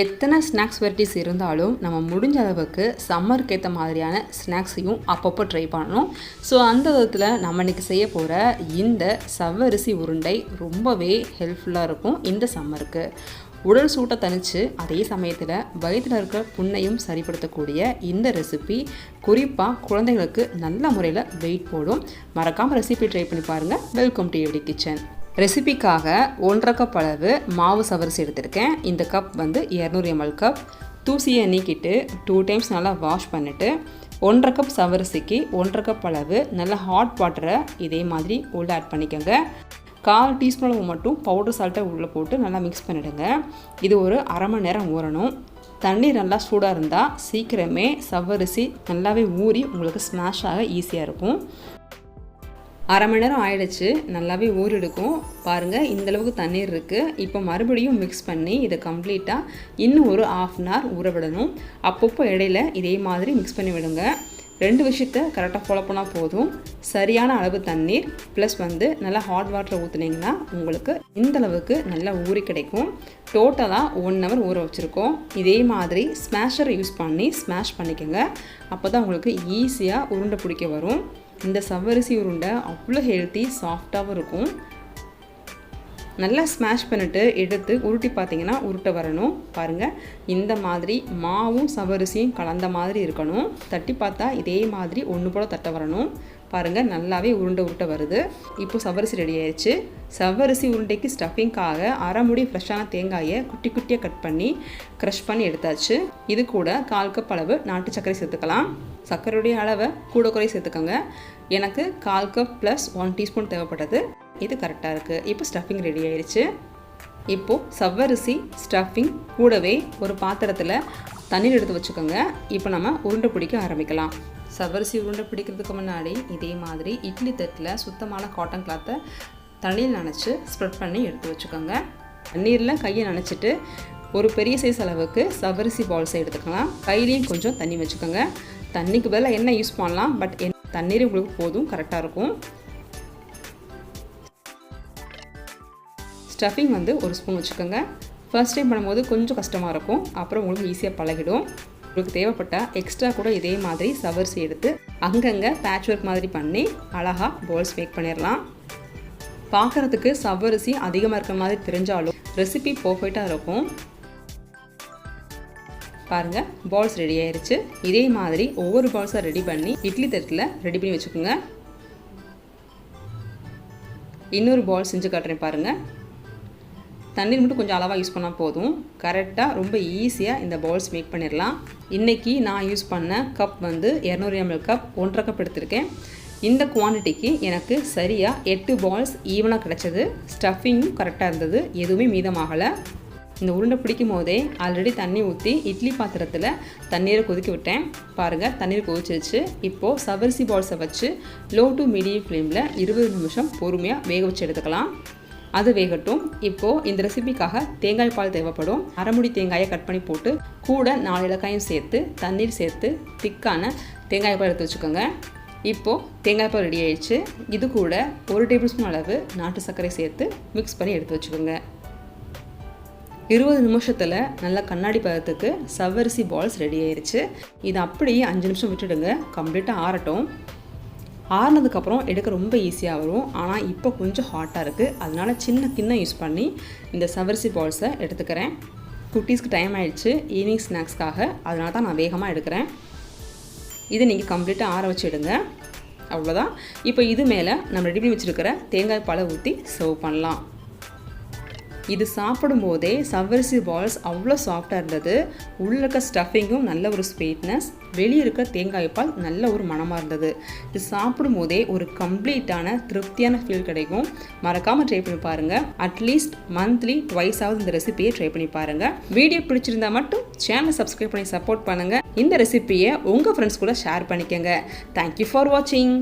எத்தனை snacks varieties இருந்தாலும் நம்ம முடிஞ்ச அளவுக்கு சம்மருக்கு ஏற்ற மாதிரியான ஸ்நாக்ஸையும் அப்பப்போ ட்ரை பண்ணணும். ஸோ அந்த விதத்தில் நம்ம இன்றைக்கி செய்ய போகிற இந்த சவ்வரிசி உருண்டை ரொம்பவே ஹெல்ப்ஃபுல்லாக இருக்கும் இந்த சம்மருக்கு. உடல் சூட்டை தணித்து அதே சமயத்தில் வயிற்றில் இருக்கிற புண்ணையும் சரிப்படுத்தக்கூடிய இந்த ரெசிபி குறிப்பாக குழந்தைங்களுக்கு நல்ல முறையில் வெயிட் போடும். மறக்காமல் ரெசிபி ட்ரை பண்ணி பாருங்கள் வெல்கம் டு எவ்டி கிச்சன் ரெசிபிக்காக ஒன்றரை கப் அளவு மாவு சவரிசி எடுத்திருக்கேன். இந்த கப் வந்து இரநூறு எம்எல் கப் தூசியை நீக்கிட்டு டூ டைம்ஸ் நல்லா வாஷ் பண்ணிவிட்டு ஒன்றரை கப் சவரிசிக்கு ஒன்றரை கப் அளவு நல்ல ஹாட் வாட்டரை இதே மாதிரி உள்ளே ஆட் பண்ணிக்கோங்க. கால் டீஸ்பூன் அளவு மட்டும் பவுடர் சால்ட்டை உள்ளே போட்டு நல்லா மிக்ஸ் பண்ணிவிடுங்க இது ஒரு அரை மணி நேரம் ஊறணும். தண்ணீர் நல்லா சூடாக இருந்தால் சீக்கிரமே சவ்வரிசி நல்லாவே ஊறி உங்களுக்கு ஸ்மாஷ் ஆக ஈஸியாக இருக்கும். அரை மணி நேரம் ஆயிடுச்சு. நல்லாவே ஊறெடுக்கும். பாருங்கள் இந்தளவுக்கு தண்ணீர் இருக்குது இப்போ மறுபடியும் மிக்ஸ் பண்ணி இதை கம்ப்ளீட்டாக இன்னும் ஒரு ஆஃப் அன் ஹவர் ஊற விடணும். அப்பப்போ இடையில இதே மாதிரி மிக்ஸ் பண்ணி விடுங்க. ரெண்டு விஷயத்த கரெக்டாக ஃபாலோ பண்ணால் போதும். சரியான அளவு தண்ணீர் ப்ளஸ் வந்து நல்லா ஹாட் வாட்டர் ஊற்றுனீங்கன்னா உங்களுக்கு இந்தளவுக்கு நல்லா ஊறி கிடைக்கும். டோட்டலாக ஒன் ஹவர் ஊற வச்சுருக்கோம். இதே மாதிரி ஸ்மாஷரை யூஸ் பண்ணி ஸ்மாஷ் பண்ணிக்கோங்க. அப்போ தான் உங்களுக்கு ஈஸியாக உருண்டை பிடிக்க வரும். இந்த சவ்வரிசி உருண்டை அவ்வளோ ஹெல்த்தி சாஃப்டாகவும் இருக்கும். நல்லா ஸ்மாஷ் பண்ணிவிட்டு எடுத்து உருட்டி பார்த்தீங்கன்னா உருட்டை வரணும். பாருங்கள் இந்த மாதிரி மாவும் சவரிசியும் கலந்த மாதிரி இருக்கணும். தட்டி பார்த்தா இதே மாதிரி ஒன்று போல் தட்ட வரணும். பாருங்கள் நல்லாவே உருண்டை உருட்டை வருது. இப்போ சவரிசி ரெடி ஆயிடுச்சு. சவ்வரிசி உருண்டைக்கு ஸ்டஃபிங்காக அரை முடி ஃப்ரெஷ்ஷான தேங்காயை குட்டி குட்டியாக கட் பண்ணி க்ரஷ் பண்ணி எடுத்தாச்சு. இது கூட கால் கப் அளவு நாட்டு சர்க்கரை சேர்த்துக்கலாம். சர்க்கரையுடைய அளவை கூட குறை சேர்த்துக்கோங்க. எனக்கு கால் கப் ப்ளஸ் ஒன் டீஸ்பூன் தேவைப்பட்டது. இது கரெக்டாக இருக்குது இப்போ ஸ்டஃபிங் ரெடி ஆயிடுச்சு இப்போது சவ்வரிசி ஸ்டஃபிங் கூடவே ஒரு பாத்திரத்தில் தண்ணீர் எடுத்து வச்சுக்கோங்க. இப்போ நம்ம உருண்டை பிடிக்க ஆரம்பிக்கலாம். சவ்வரிசி உருண்டை பிடிக்கிறதுக்கு முன்னாடி இதே மாதிரி இட்லி தட்டில் சுத்தமான காட்டன் கிளாத்தை தண்ணியில் நனைச்சி ஸ்ப்ரெட் பண்ணி எடுத்து வச்சுக்கோங்க. தண்ணீரில் கையை நனைச்சிட்டு ஒரு பெரிய சைஸ் அளவுக்கு சவ்வரிசி பால்ஸை எடுத்துக்கலாம். கையிலையும் கொஞ்சம் தண்ணி வச்சுக்கோங்க. தண்ணிக்கு பதிலாக என்ன யூஸ் பண்ணலாம் பட் தண்ணீர் உங்களுக்கு போதும் கரெக்டாக இருக்கும். ஸ்டஃபிங் வந்து ஒரு ஸ்பூன் வச்சுக்கோங்க. ஃபர்ஸ்ட் டைம் பண்ணும்போது கொஞ்சம் கஷ்டமாக இருக்கும். அப்புறம் உங்களுக்கு ஈஸியாக பழகிடும். உங்களுக்கு தேவைப்பட்டால் எக்ஸ்ட்ரா கூட இதே மாதிரி சவர்ஸ் எடுத்து அங்கங்கே பேட்ச் ஒர்க் மாதிரி பண்ணி அழகாக பால்ஸ் மேக் பண்ணிடலாம் பார்க்குறதுக்கு சவ்வரிசி அதிகமாக இருக்கிற மாதிரி தெரிஞ்சாலும் ரெசிபி பர்ஃபெக்டாக இருக்கும். பாருங்கள் பால்ஸ் ரெடி ஆயிடுச்சு இதே மாதிரி ஒவ்வொரு பால்ஸாக ரெடி பண்ணி இட்லி தட்டில் ரெடி பண்ணி வச்சுக்கோங்க. இன்னொரு பால் செஞ்சு காட்டுறேன் பாருங்கள் தண்ணீர் மட்டும் கொஞ்சம் அளவாக யூஸ் பண்ணால் போதும். கரெக்டாக ரொம்ப ஈஸியாக இந்த பவுல்ஸ் மேக் பண்ணிடலாம். இன்றைக்கி நான் யூஸ் பண்ண கப் வந்து இரநூறு எம்எல் கப் ஒன்றரை கப் எடுத்திருக்கேன். இந்த குவான்டிட்டிக்கு எனக்கு சரியாக எட்டு பால்ஸ் ஈவனாக கிடச்சது. ஸ்டஃபிங்கும் கரெக்டாக இருந்தது. எதுவுமே மீதமாகலை. இந்த உருண்டை பிடிக்கும் போதே ஆல்ரெடி தண்ணி ஊற்றி இட்லி பாத்திரத்தில் தண்ணீரை கொதிக்க விட்டேன். பாருங்கள் தண்ணீர் கொதிச்சிருச்சு. இப்போது சவரிசி பால்ஸை வச்சு லோ டு மீடியம் ஃப்ளேமில் இருபது நிமிஷம் பொறுமையாக வேக வச்சு எடுத்துக்கலாம். அது வேகட்டும். இப்போது இந்த ரெசிபிக்காக தேங்காய் பால் தேவைப்படும். அரைமுடி தேங்காயை கட் பண்ணி போட்டு கூட நாலு இலக்காயும் சேர்த்து தண்ணீர் சேர்த்து திக்கான தேங்காய் பால் எடுத்து வச்சுக்கோங்க. இப்போது தேங்காய் பால் ரெடி ஆயிடுச்சு. இது கூட ஒரு டேபிள் ஸ்பூன் அளவு நாட்டு சர்க்கரை சேர்த்து மிக்ஸ் பண்ணி எடுத்து வச்சுக்கோங்க. இருபது நிமிஷத்தில் நல்லா கண்ணாடி பதத்துக்கு சவ்வரிசி பால்ஸ் ரெடி ஆயிடுச்சு இது அப்படியே அஞ்சு நிமிஷம் விட்டுடுங்க. கம்ப்ளீட்டாக ஆறட்டும். ஆறினதுக்கப்புறம் எடுக்க ரொம்ப ஈஸியாக வரும். ஆனால் இப்போ கொஞ்சம் ஹாட்டாக இருக்குது அதனால் சின்ன கிண்ணம் யூஸ் பண்ணி இந்த சவரிசி பால்ஸை எடுத்துக்கிறேன். குட்டீஸ்க்கு டைம் ஆயிடுச்சு. ஈவினிங் ஸ்நாக்ஸ்க்காக அதனால தான் நான் வேகமாக எடுக்கிறேன். இதை நீங்கள் கம்ப்ளீட்டாக ஆற வச்சு எடுங்க. அவ்வளோதான் இப்போ இது மேலே நம்ம ரெடி பண்ணி வச்சுருக்கிற தேங்காய் பாலை ஊற்றி சர்வ் பண்ணலாம். இது சாப்பிடும்போதே சவ்வரிசி பால்ஸ் அவ்வளோ சாஃப்டாக இருந்தது. உள்ள இருக்க ஸ்டஃபிங்கும் நல்ல ஒரு ஸ்வீட்னஸ் வெளியே இருக்க தேங்காய் பால் நல்ல ஒரு மனமாக இருந்தது. இது சாப்பிடும்போதே ஒரு கம்ப்ளீட்டான திருப்தியான ஃபீல் கிடைக்கும். மறக்காமல் ட்ரை பண்ணி பாருங்கள் அட்லீஸ்ட் மந்த்லி ட்வைஸ் ஆகுது இந்த ரெசிபியை ட்ரை பண்ணி பாருங்கள் வீடியோ பிடிச்சிருந்தா மட்டும் சேனலை சப்ஸ்கிரைப் பண்ணி சப்போர்ட் பண்ணுங்கள் இந்த ரெசிபியை உங்கள் ஃப்ரெண்ட்ஸ் கூட ஷேர் பண்ணிக்கோங்க. தேங்க்யூ ஃபார் வாட்சிங்